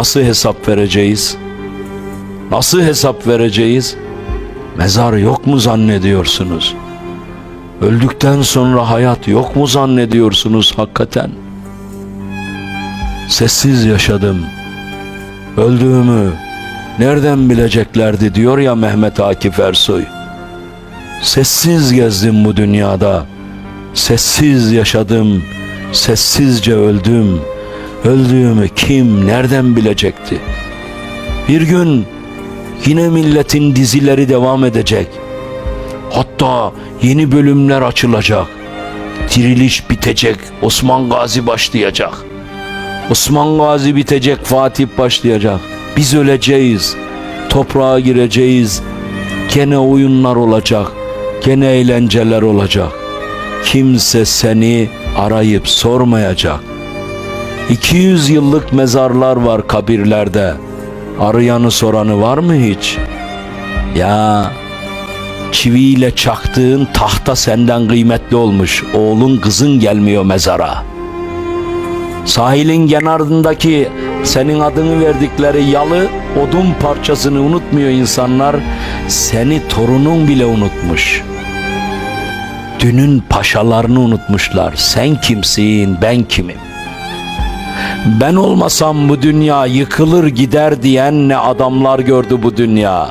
Nasıl hesap vereceğiz? Nasıl hesap vereceğiz? Mezar yok mu zannediyorsunuz? Öldükten sonra hayat yok mu zannediyorsunuz hakikaten? Sessiz yaşadım. Öldüğümü nereden bileceklerdi diyor ya Mehmet Akif Ersoy. Sessiz gezdim bu dünyada. Sessiz yaşadım. Sessizce öldüm. Öldüğümü kim nereden bilecekti? Bir gün yine milletin dizileri devam edecek. Hatta yeni bölümler açılacak. Diriliş bitecek, Osman Gazi başlayacak. Osman Gazi bitecek, Fatih başlayacak. Biz öleceğiz, toprağa gireceğiz. Gene oyunlar olacak, gene eğlenceler olacak. Kimse seni arayıp sormayacak. 200 yıllık mezarlar var kabirlerde. Arayanı soranı var mı hiç? Ya çiviyle çaktığın tahta senden kıymetli olmuş. Oğlun kızın gelmiyor mezara. Sahilin kenarındaki senin adını verdikleri yalı odun parçasını unutmuyor insanlar. Seni torunun bile unutmuş. Dünün paşalarını unutmuşlar. Sen kimsin, ben kimim? Ben olmasam bu dünya yıkılır gider diyen ne adamlar gördü bu dünya.